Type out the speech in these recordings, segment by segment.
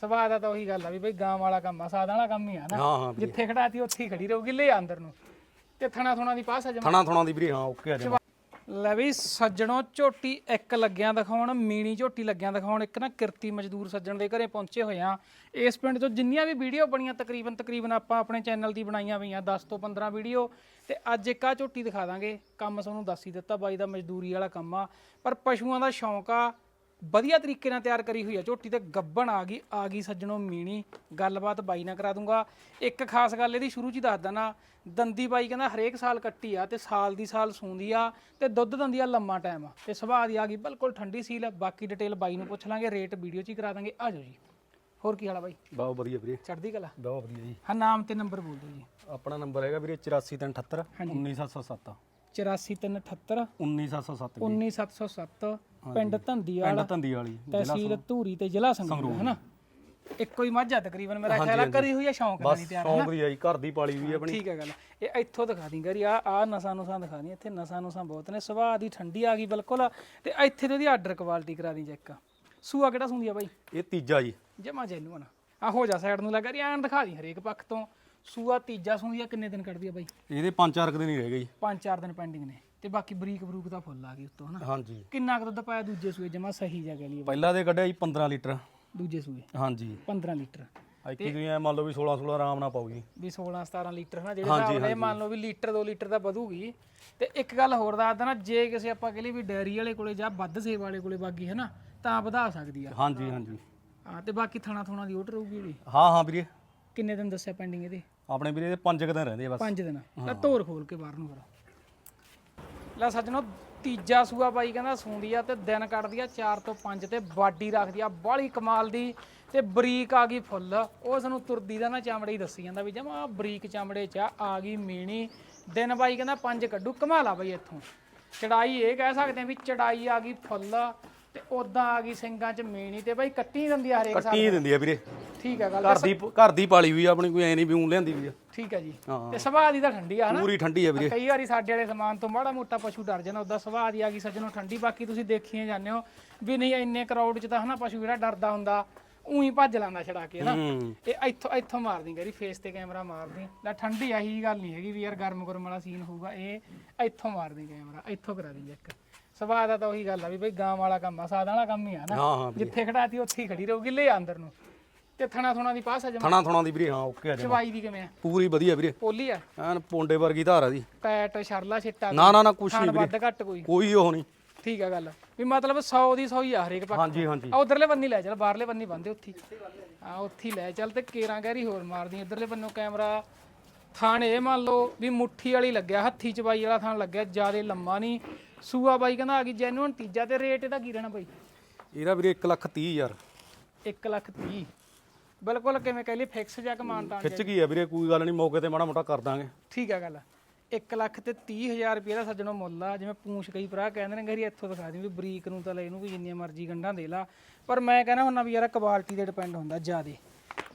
ਸਵਾਦ ਆ ਤਾਂ ਉਹੀ ਗੱਲ ਆ ਵੀ ਬਈ ਗਾਂ ਵਾਲਾ ਕੰਮ ਆ ਸਾਦਾ ਵਾਲਾ ਕੰਮ ਹੀ ਆ ਨਾ। ਹਾਂ ਹਾਂ ਵੀਰੇ ਜਿੱਥੇ ਖੜਾਤੀ ਉੱਥੇ ਹੀ ਖੜੀ ਰਹੂਗੀ ਲੈ ਅੰਦਰ ਨੂੰ। ਤੇ ਥਣਾ ਥਣਾ ਦੀ ਪਾਸ ਆ ਜਮਾ। ਥਣਾ ਥਣਾ ਦੀ ਵੀਰੇ ਹਾਂ ਓਕੇ ਆ ਜਮਾ। ਲੈ ਵੀ ਸੱਜਣੋ ਝੋਟੀ ਇੱਕ ਲੱਗਿਆਂ ਦਿਖਾਉਣ ਮੀਣੀ ਝੋਟੀ ਲੱਗਿਆਂ ਦਿਖਾਉਣ। ਇੱਕ ਨਾ ਕਿਰਤੀ ਮਜ਼ਦੂਰ ਸੱਜਣ ਦੇ ਘਰੇ ਪਹੁੰਚੇ ਹੋਏ ਆ। ਇਸ ਪਿੰਡ ਤੋਂ ਜਿੰਨੀਆਂ ਵੀ ਵੀਡੀਓ ਬਣੀਆਂ ਤਕਰੀਬਨ ਤਕਰੀਬਨ ਆਪਾਂ ਆਪਣੇ ਚੈਨਲ ਦੀ ਬਣਾਈਆਂ ਹੋਈਆਂ 10 ਤੋਂ 15 ਵੀਡੀਓ। ਤੇ ਅੱਜ ਇੱਕ ਆ ਝੋਟੀ ਦਿਖਾ ਦਾਂਗੇ। ਕੰਮ ਤੁਹਾਨੂੰ ਦੱਸ ਹੀ ਦਿੱਤਾ ਬਾਈ ਦਾ ਮਜ਼ਦੂਰੀ ਵਾਲਾ ਕੰਮ ਆ। ਪਰ ਪਸ਼ੂਆਂ ਦਾ ਸ਼ੌਂਕ ਆ ਵਧੀਆ ਤਰੀਕੇ ਨਾਲ ਤਿਆਰ ਕਰੀ ਹੋਈ ਆ। ਝੋਟੀ ਤੇ ਗੱਬਣ ਆ ਗਈ ਆ ਗਈ ਸੱਜਣੋ ਮੀਣੀ। ਗੱਲਬਾਤ ਬਾਈ ਨਾਲ ਕਰਾ ਦੂੰਗਾ। ਇੱਕ ਖਾਸ ਗੱਲ ਇਹਦੀ ਸ਼ੁਰੂ 'ਚ ਹੀ ਦੱਸ ਦਣਾ ਦੰਦੀ ਬਾਈ ਕਹਿੰਦਾ ਹਰੇਕ ਸਾਲ ਕੱਟੀ ਆ ਤੇ ਸਾਲ ਦੀ ਸਾਲ ਸੂੰਦੀ ਆ ਤੇ ਦੁੱਧ ਦਿੰਦੀ ਆ ਲੰਮਾ ਟਾਈਮ ਆ ਤੇ ਸੁਭਾਅ ਦੀ ਆ ਗਈ ਬਿਲਕੁਲ ਠੰਡੀ ਸੀਲ। ਆ ਬਾਕੀ ਡਿਟੇਲ ਬਾਈ ਨੂੰ ਪੁੱਛ ਲਾਂਗੇ ਰੇਟ ਵੀਡੀਓ 'ਚ ਹੀ ਕਰਾ ਦਾਂਗੇ। ਆ ਜਾਓ ਜੀ। ਹੋਰ ਕੀ ਹਾਲ ਆ ਬਾਈ? ਬਹੁਤ ਵਧੀਆ ਵੀਰੇ। ਚੜ੍ਹਦੀ ਕਲਾ? ਬਹੁਤ ਵਧੀਆ ਜੀ। ਹਾਂ ਨਾਮ ਤੇ ਨੰਬਰ ਬੋਲ ਦਿਓ ਜੀ। ਆਪਣਾ ਨੰਬਰ ਹੈਗਾ ਵੀਰੇ 8478 19707 84378 19707 19707 ਪਿੰਡ ਧੰਦੀਵਾਲ ਪਿੰਡ ਧੰਦੀ ਵਾਲੀ ਤਹਿਸੀਲ ਧੂਰੀ ਤੇ ਜ਼ਿਲ੍ਹਾ ਸੰਗਰੂਰ ਹਨਾ? ਇੱਕੋ ਹੀ ਮੱਝ ਆ ਤਕਰੀਬਨ ਮੇਰਾ ਖਿਆਲ ਆ ਕਰੀ ਹੋਈ ਆ ਸ਼ੌਂਕ ਨਾਲ ਹੀ ਤਿਆਰ ਸ਼ੌਂਕ ਦੀ ਆ ਜੀ ਘਰ ਦੀ ਪਾਲੀ ਵੀ ਆਪਣੀ। ਠੀਕ ਹੈ ਗੱਲ ਇਹ ਇੱਥੋਂ ਦਿਖਾ ਦੀ ਗਰੀ ਆ ਆ ਨਸਾਂ ਨੁਸਾਂ ਦਿਖਾ ਦੀ ਇੱਥੇ ਨਸਾਂ ਨੁਸਾਂ ਬਹੁਤ ਨੇ ਸੁਭਾਅ ਦੀ ਠੰਡੀ ਆ ਗਈ ਬਿਲਕੁਲ ਤੇ ਇੱਥੇ ਤੇ ਉਹਦੀ ਆਰਡਰ ਕੁਆਲਿਟੀ ਕਰਾ ਦੀ ਚੈੱਕ ਸੂਆ ਕਿਹੜਾ ਸੁੰਦੀ ਆ ਬਾਈ? ਇਹ ਤੀਜਾ ਜੀ। ਜਮਾ ਜੈਨੂਨ ਆ। ਹੋ ਜਾ ਸਾਈਡ ਨੂੰ ਲੱਗਾ ਰਹੀ ਐਨ ਦਿਖਾ ਦੀ ਹਰੇਕ ਪੱਖ ਤੋਂ। ਸੂਆ ਤੀਜਾ ਸੁੰਦੀ ਆ ਕਿੰਨੇ ਦਿਨ ਕੱਢਦੀ ਆ ਬਾਈ? ਇਹਦੇ ਪੰਜ ਚਾਰ ਕੁ ਦਿਨ ਹੀ ਰਹਿ ਗਏ ਜੀ। ਪੰਜ ਚਾਰ ਦਿਨ ਪੈਂਡਿੰਗ ਨੇ। ਤੇ ਬਾਕੀ ਬਰੀਕ ਬਰੂਕ ਦਾ ਫੁੱਲ ਆ ਗਈ ਉੱਤੋਂ ਹਨਾ? ਹਾਂਜੀ। ਕਿੰਨਾ ਕੁ ਦੁੱਧ ਪਾਇਆ ਦੂਜੇ ਸੂਏ ਜਮਾ ਸਹੀ ਜਗ੍ਹਾ ਲਈ ਪਹਿਲਾਂ ਦੇ ਕੱਢਿਆ ਜੀ 15 ਲੀਟਰ। ਦੂਜੇ ਸੂਏ? ਹਾਂਜੀ। 15 ਲੀਟਰ। ਇੱਕੀ ਤੁਸੀਂ ਐ ਮੰਨ ਲਓ ਵੀ 16 16 ਆਰਾਮ ਨਾਲ ਪਾਉ ਜੀ ਵੀ 16 17 ਲੀਟਰ ਹਨਾ ਜਿਹੜੇ ਹਿਸਾਬ ਨਾਲ ਮੰਨ ਲਓ ਵੀ ਲੀਟਰ 2 ਲੀਟਰ ਦਾ ਵਧੂਗੀ। ਤੇ ਇੱਕ ਗੱਲ ਹੋਰ ਦੱਸਦਾ ਨਾ ਜੇ ਕਿਸੇ ਆਪਾਂ ਕਹ ਵੀ ਡੈਰੀ ਵਾਲੇ ਕੋਲੇ ਜਾਂ ਵੱਧ ਸੇਵ ਵਾਲੇ ਕੋਲੇ ਬਾਗੀ ਹਨਾ ਤਾਂ ਵਧਾ ਸਕਦੀ ਆ। ਹਾਂਜੀ ਹਾਂਜੀ। ਹਾਂ ਤੇ ਬਾਕੀ ਥਣਾ ਥੁਣਾ ਦੀ ਓਟ ਰਹੂਗੀ ਵੀ? ਹਾਂ ਹਾਂ ਵੀਰੇ। ਕਿੰਨੇ ਦਿਨ ਦੱਸਿਆ ਪੈਂਡਿੰਗ ਇਹਦੇ? ਆਪਣੇ ਵੀਰੇ ਦੇ ਪੰਜ ਕੁ ਦਿਨ ਰਹਿੰਦੇ ਆ ਬਸ। 5 ਦਿਨ। ਲੈ ਧੋਰ ਖੋਲ ਕੇ ਬਾਹਰ ਨੂੰ ਫਿਰ। ਲੈ ਸੱਜਣੋ ਤੀਜਾ ਸੂਆ ਬਾਈ ਕਹਿੰਦਾ ਸੂੰਦੀ ਆ ਤੇ ਦਿਨ ਕੱਢਦੀ ਆ 4 ਤੋਂ 5 ਤੇ ਬਾਡੀ ਰੱਖਦੀ ਆ। ਬਾਹਲੀ ਕਮਾਲ ਦੀ ਤੇ ਬਰੀਕ ਆ ਗਈ ਫੁੱਲ। ਉਹ ਸਾਨੂੰ ਤੁਰਦੀ ਦਾ ਨਾ ਚਮੜੇ ਹੀ ਦੱਸੀ ਜਾਂਦਾ ਵੀ ਜਮਾ ਬਰੀਕ ਚਮੜੇ ਚ ਆ, ਆ ਗਈ ਮੀਣੀ। ਦਿਨ ਬਾਈ ਕਹਿੰਦਾ ਪੰਜ ਕੱਢੂ। ਕਮਾਲਾ ਬਾਈ ਇੱਥੋਂ। ਚੜਾਈ ਇਹ ਕਹਿ ਸਕਦੇ ਆ ਵੀ ਚੜਾਈ ਆ ਗਈ ਫੁੱਲ ਤੇ ਉਦਾਂ ਆ ਗਈ ਸਿੰਘਾਂ ਚ ਮੀਣੀ ਤੇ ਬਾਈ ਕੱਟੀ ਦਿੰਦੀ ਆ ਹਰੇਕ ਸਾਲ। ਕੱਟੀ ਦਿੰਦੀ ਆ ਵੀਰੇ। ਠੀਕ ਹੈ ਗੱਲ। ਘਰ ਦੀ ਘਰ ਦੀ ਪਾਲੀ ਆ ਆਪਣੀ ਕੋਈ ਐ ਨਹੀਂ ਵੀ ਊਂ ਲਿਆਂਦੀ ਵੀ ਆ। ਠੀਕ ਹੈ ਜੀ। ਹਾਂ। ਤੇ ਸੁਭਾਅ ਦੀ ਤਾਂ ਠੰਡੀ ਆ ਹਨਾ? ਪੂਰੀ ਠੰਡੀ ਆ ਵੀਰੇ। ਕਈ ਵਾਰੀ ਸਾਡੇ ਵਾਲੇ ਸਮਾਨ ਤੋਂ ਮਾੜਾ ਮੋਟਾ ਪਸ਼ੂ ਡਰ ਜਾਂਦਾ ਉਦਾਂ ਸੁਭਾਅ ਦੀ ਆ ਗਈ ਸੱਜਣੋਂ ਠੰਡੀ। ਬਾਕੀ ਤੁਸੀਂ ਦੇਖੀਏ ਜਾਂਦੇ ਹੋ ਵੀ ਨਹੀਂ ਇੰਨੇ ਕਰਾਊਡ 'ਚ ਤਾਂ ਹਨਾ ਪਸ਼ੂ ਜਿਹੜਾ ਡਰਦਾ ਹੁੰਦਾ ਉਹੀ ਭੱਜ ਲਾਂਦਾ ਛੜਾ ਕੇ ਹਨਾ? ਹੂੰ। ਇਹ ਇੱਥੋਂ ਇੱਥੋਂ ਮਾਰਦੀ ਗਰੀ ਫੇਸ ਤੇ ਕੈਮਰਾ ਮਾਰਦੀ। ਲੈ ਠੰਡੀ ਆਹੀ ਗੱਲ ਨਹੀਂ ਹੈਗੀ ਵੀ ਯਾਰ ਗਰਮ ਗਰਮ ਵਾਲਾ ਸੀਨ ਹੋਊਗਾ ਇਹ ਇੱਥੋਂ ਮਾਰਦੀ ਕੈਮਰਾ ਇੱਥੋਂ ਕਰਾ ਦੀ ਇੱਕ। ਸੁਭਾਅ ਦਾ ਤਾਂ ਉਹੀ ਗੱਲ ਆ ਵੀ ਬਈ ਗਾਂ ਵਾਲਾ ਕੰਮ ਆ ਸਾਦਾ ਵਾਲਾ ਕੰਮ ਹੀ ਆ ਨਾ। ਹਾਂ ਹਾਂ ਵੀਰੇ। ਜਿੱਥੇ ਖੜਾਤੀ ਉੱਥੇ ਹੀ ਖੜੀ ਰਹੂਗੀ ਲੈ ਅੰਦਰ ਨੂੰ। ਤੇ ਥਣਾ ਥੁਣਾ ਦੀ ਪਾਸ ਆ ਜਮਾ। ਥਣਾ ਥਣਾ ਦੀ ਵੀਰੇ ਹਾਂ ਓਕੇ ਆ ਜਮਾ। ਚਵਾਈ ਦੀ ਕਿਵੇਂ ਆ? ਪੂਰੀ ਵਧੀਆ ਵੀਰੇ। ਪੋਲੀ ਆ? ਐਨ ਪੋਂਡੇ ਵਰਗੀ ਧਾਰ ਆ ਦੀ ਪੈਟ ਸ਼ਰਲਾ ਛਿੱਟਾ ਨਾ ਨਾ ਨਾ ਕੁਛ ਨਹੀਂ ਵੀਰੇ। ਵੱਧ ਘੱਟ ਕੋਈ। ਕੋਈ ਉਹ ਨਹੀਂ। ਠੀਕ ਆ ਗੱਲ। ਵੀ ਮਤਲਬ 100 ਦੀ 100 ਹੀ ਆ ਹਰੇਕ ਪੱਖ ਹਾਂਜੀ ਹਾਂਜੀ। ਆ ਉਧਰਲੇ ਬੰਨੀ ਲੈ ਚੱਲ ਬਾਹਰਲੇ ਬੰਨੀ ਬੰਦੇ ਉੱਥੇ ਆ ਉੱਥੇ ਲੈ ਚੱਲ ਤੇ ਕੇਰਾਂ ਗਹਿਰੀ ਹੋਰ ਮਾਰਦੀ ਇਧਰਲੇ ਬੰਨੋਂ ਕੈਮਰਾ ਥਾਣ ਇਹ ਮੰਨ ਲਓ ਵੀ ਮੁੱਠੀ ਵਾਲੀ ਲੱਗਿਆ ਹੱਥੀ ਚਬਾਈ ਵਾਲਾ ਥਾਣ ਲੱਗਿਆ ਜਿਆਦੇ ਲੰਮਾ ਨਹੀਂ। ਸੂਆ ਬਾਈ ਕਹਿੰਦਾ ਆ ਗਈ ਜੈਨੂਨ ਤੀਜਾ ਤੇ ਰੇਟ ਇਹਦਾ ਕੀ ਰਹਿਣਾ ਬਾਈ? ਇਹਦਾ ਵੀਰੇ 1 ਲੱਖ 30 ਹਜ਼ਾਰ। 1 ਲੱਖ 30 ਬਿਲਕੁਲ ਕਿਵੇਂ ਕਹਿ ਲਈ ਫਿਕਸ ਜਾਂ ਕਮਾਨਤਾ ਖਿੱਚ ਗਈ ਆ ਵੀਰੇ ਕੋਈ ਗੱਲ ਨਹੀਂ ਮੌਕੇ ਤੇ ਮਾੜਾ ਮੋਟਾ ਕਰ ਦਾਂਗੇ। ਠੀਕ ਆ ਗੱਲ 1 ਲੱਖ ਤੇ 30000 ਰੁਪਏ ਦਾ ਸੱਜਣੋਂ ਮੁੱਲ ਆ ਜਿਵੇਂ ਪੂੰਛ ਕਈ ਭਰਾ ਕਹਿੰਦੇ ਨੇ ਗਰੀ ਇੱਥੋਂ ਦਿਖਾ ਦੀ ਵੀ ਬਰੀਕ ਨੂੰ ਤਾਂ ਲੈ ਇਹਨੂੰ ਵੀ ਜਿੰਨੀਆਂ ਮਰਜ਼ੀ ਗੰਢਾਂ ਦੇ ਲਾ। ਪਰ ਮੈਂ ਕਹਿੰਦਾ ਹੁੰਦਾ ਵੀ ਯਾਰ ਕੁਆਲਿਟੀ ਤੇ ਡਿਪੈਂਡ ਹੁੰਦਾ ਜਿਆਦੇ।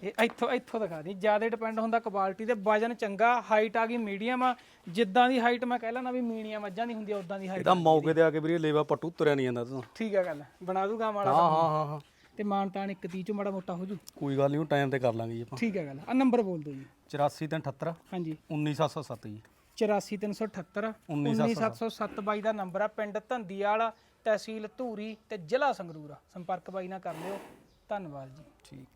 ਇਹ ਇੱਥੋਂ ਇੱਥੋਂ ਦਿਖਾ ਦੀ ਜਿਆਦੇ ਡਿਪੈਂਡ ਹੁੰਦਾ ਕੁਆਲਿਟੀ ਤੇ ਵਜਨ ਚੰਗਾ ਹਾਈਟ ਆ ਗਈ ਮੀਡੀਅਮ ਆ। ਜਿੱਦਾਂ ਦੀ ਹਾਈਟ ਮੈਂ ਕਹਿ ਲੈਣਾ ਵੀ ਮੀਣੀਆਂ ਮੱਝਾਂ ਦੀ ਹੁੰਦੀ ਆ ਉਦਾਂ ਦੀ ਹਾਈਟ ਇਹਦਾ ਮੌਕੇ ਤੇ ਆ ਕੇ ਵੀਰੇ ਲੇਵਾ ਪੱਟੂ ਤੁਰਿਆ ਨਹੀਂ ਜਾਂਦਾ ਤੂੰ। ਠੀਕ ਆ ਗੱਲ ਬਣਾ ਦੂਗਾ ਮਾੜਾ ਹਾਂ ਹਾਂ ਹਾਂ। ਤੇ ਮਾਨ ਤਾਨ ਇੱਕ 30 ਚ ਮਾੜਾ ਮੋਟਾ ਹੋ ਜੂ। ਕੋਈ ਗੱਲ ਨਹੀਂ ਟਾਈਮ ਤੇ ਕਰ ਲਾਂਗੇ ਜੀ ਆਪਾਂ। ਠੀਕ ਆ ਗੱਲ ਆ। ਨੰਬਰ ਬੋਲ ਦਿਓ ਜੀ। 84 ਤੇ 78 ਹਾਂਜੀ। 19707 ਜੀ। 84378 19707 ਬਾਈ ਦਾ ਨੰਬਰ ਆ ਪਿੰਡ ਧੰਦੀਵਾਲ ਤਹਿਸੀਲ ਧੂਰੀ ਤੇ ਜ਼ਿਲ੍ਹਾ ਸੰਗਰੂਰ ਆ। ਸੰਪਰਕ ਬਾਈ ਨਾਲ ਕਰ ਲਿਓ। ਧੰਨਵਾਦ ਜੀ। ਠੀਕ।